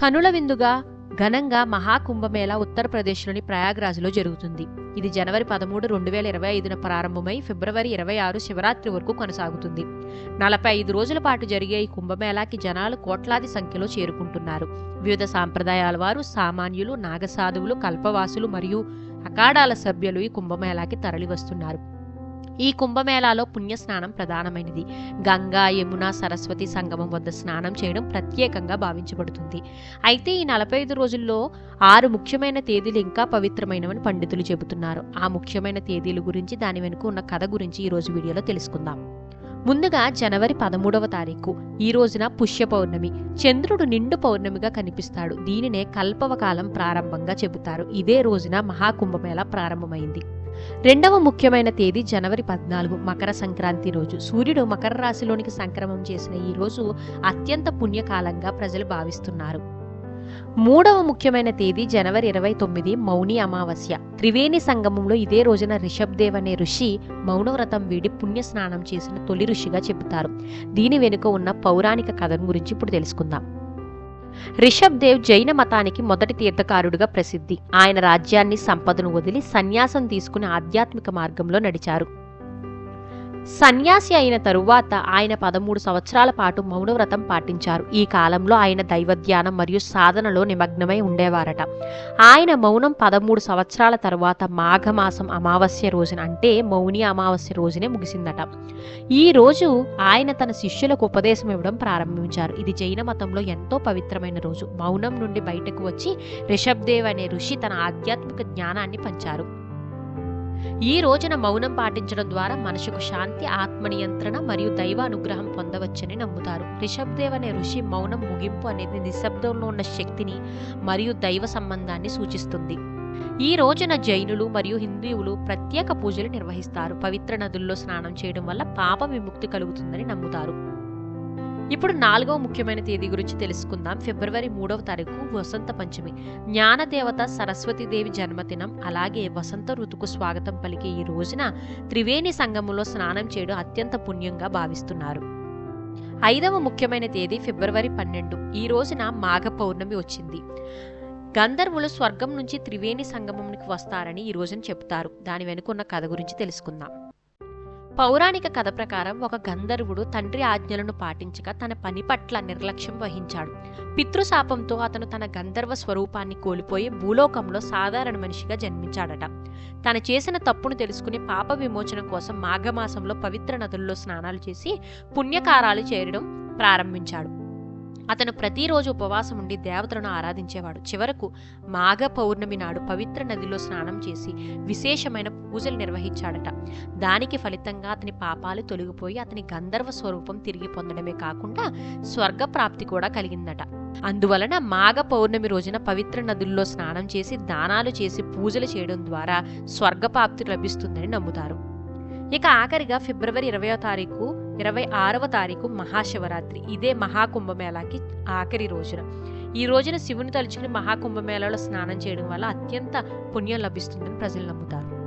కనుల విందుగా ఘనంగా మహాకుంభమేళా ఉత్తరప్రదేశ్లోని ప్రయాగ్రాజ్లో జరుగుతుంది. ఇది జనవరి పదమూడు రెండు వేల ఇరవై ఐదున ప్రారంభమై ఫిబ్రవరి ఇరవై ఆరు శివరాత్రి వరకు కొనసాగుతుంది. నలభై ఐదు రోజుల పాటు జరిగే ఈ కుంభమేళాకి జనాలు కోట్లాది సంఖ్యలో చేరుకుంటున్నారు. వివిధ సాంప్రదాయాల వారు సామాన్యులు నాగసాధువులు కల్పవాసులు మరియు అఖాడాల సభ్యులు ఈ కుంభమేళాకి తరలివస్తున్నారు. ఈ కుంభమేళాలో పుణ్యస్నానం ప్రధానమైనది. గంగా యమున సరస్వతి సంగమం వద్ద స్నానం చేయడం ప్రత్యేకంగా భావించబడుతుంది. అయితే ఈ నలభై ఐదు రోజుల్లో ఆరు ముఖ్యమైన తేదీలు ఇంకా పవిత్రమైనవని పండితులు చెబుతున్నారు. ఆ ముఖ్యమైన తేదీల గురించి దాని వెనుక ఉన్న కథ గురించి ఈరోజు వీడియోలో తెలుసుకుందాం. ముందుగా జనవరి పదమూడవ తారీఖు ఈ రోజున పుష్య పౌర్ణమి. చంద్రుడు నిండు పౌర్ణమిగా కనిపిస్తాడు. దీనినే కల్పవకాలం ప్రారంభంగా చెబుతారు. ఇదే రోజున మహాకుంభమేళ ప్రారంభమైంది. రెండవ ముఖ్యమైన తేదీ జనవరి పద్నాలుగు మకర సంక్రాంతి రోజు. సూర్యుడు మకర రాశిలోనికి సంక్రమం చేసిన ఈ రోజు అత్యంత పుణ్యకాలంగా ప్రజలు భావిస్తున్నారు. మూడవ ముఖ్యమైన తేదీ జనవరి ఇరవై తొమ్మిది మౌని అమావాస్య. త్రివేణి సంగమంలో ఇదే రోజున రిషబ్దేవ్ అనే ఋషి మౌనవ్రతం వీడి పుణ్య స్నానం చేసిన తొలి ఋషిగా చెబుతారు. దీని వెనుక ఉన్న పౌరాణిక కథను గురించి ఇప్పుడు తెలుసుకుందాం. రిషబ్ దేవ్ జైన మతానికి మొదటి తీర్థకారుడుగా ప్రసిద్ధి. ఆయన రాజ్యాన్ని సంపదను వదిలి సన్యాసం తీసుకుని ఆధ్యాత్మిక మార్గంలో నడిచారు. సన్యాసి అయిన తరువాత ఆయన పదమూడు సంవత్సరాల పాటు మౌనవ్రతం పాటించారు. ఈ కాలంలో ఆయన దైవధ్యానం మరియు సాధనలో నిమగ్నమై ఉండేవారట. ఆయన మౌనం పదమూడు సంవత్సరాల తరువాత మాఘమాసం అమావాస్య రోజున అంటే మౌని అమావాస్య రోజునే ముగిసిందట. ఈ రోజు ఆయన తన శిష్యులకు ఉపదేశం ఇవ్వడం ప్రారంభించారు. ఇది జైన మతంలో ఎంతో పవిత్రమైన రోజు. మౌనం నుండి బయటకు వచ్చి రిషబ్దేవ్ అనే ఋషి తన ఆధ్యాత్మిక జ్ఞానాన్ని పంచారు. ఈ రోజున మౌనం పాటించడం ద్వారా మనసుకు శాంతి ఆత్మ నియంత్రణ మరియు దైవ అనుగ్రహం పొందవచ్చని నమ్ముతారు. రిషబ్దేవ్ అనే ఋషి మౌనం ముగింపు అనేది నిశ్శబ్దంలో ఉన్న శక్తిని మరియు దైవ సంబంధాన్ని సూచిస్తుంది. ఈ రోజున జైనులు మరియు హిందువులు ప్రత్యేక పూజలు నిర్వహిస్తారు. పవిత్ర నదుల్లో స్నానం చేయడం వల్ల పాప విముక్తి కలుగుతుందని నమ్ముతారు. ఇప్పుడు నాలుగవ ముఖ్యమైన తేదీ గురించి తెలుసుకుందాం. ఫిబ్రవరి మూడవ తారీఖు వసంత పంచమి. జ్ఞానదేవత సరస్వతీదేవి జన్మదినం. అలాగే వసంత ఋతుకు స్వాగతం పలికే ఈ రోజున త్రివేణి సంగమంలో స్నానం చేయడం అత్యంత పుణ్యంగా భావిస్తున్నారు. ఐదవ ముఖ్యమైన తేదీ ఫిబ్రవరి పన్నెండు. ఈ రోజున మాఘ పౌర్ణమి వచ్చింది. గంధర్వులు స్వర్గం నుంచి త్రివేణి సంగమంకి వస్తారని ఈ రోజున చెప్తారు దాని వెనుకున్న కథ గురించి తెలుసుకుందాం. పౌరాణిక కథ ప్రకారం ఒక గంధర్వుడు తండ్రి ఆజ్ఞలను పాటించక తన పని పట్ల నిర్లక్ష్యం వహించాడు. పితృశాపంతో అతను తన గంధర్వ స్వరూపాన్ని కోల్పోయి భూలోకంలో సాధారణ మనిషిగా జన్మించాడట. తను చేసిన తప్పును తెలుసుకుని పాప విమోచన కోసం మాఘమాసంలో పవిత్ర నదుల్లో స్నానాలు చేసి పుణ్యకారాలు చేరడం ప్రారంభించాడు. అతను ప్రతిరోజు ఉపవాసం ఉండి దేవతలను ఆరాధించేవాడు. చివరకు మాఘ పౌర్ణమి నాడు పవిత్ర నదిలో స్నానం చేసి విశేషమైన పూజలు నిర్వహించాడట. దానికి ఫలితంగా అతని పాపాలు తొలగిపోయి అతని గంధర్వ స్వరూపం తిరిగి పొందడమే కాకుండా స్వర్గ ప్రాప్తి కూడా కలిగిందట. అందువలన మాఘ పౌర్ణమి రోజున పవిత్ర నదుల్లో స్నానం చేసి దానాలు చేసి పూజలు చేయడం ద్వారా స్వర్గప్రాప్తి లభిస్తుందని నమ్ముతారు. ఇక ఆఖరిగా ఫిబ్రవరి ఇరవయో తారీఖు ఇరవై ఆరవ తారీఖు మహాశివరాత్రి. ఇదే మహాకుంభమేళాకి ఆఖరి రోజున. ఈ రోజున శివుని తలుచుకుని మహాకుంభమేళాలో స్నానం చేయడం వల్ల అత్యంత పుణ్యం లభిస్తుందని ప్రజలు నమ్ముతారు.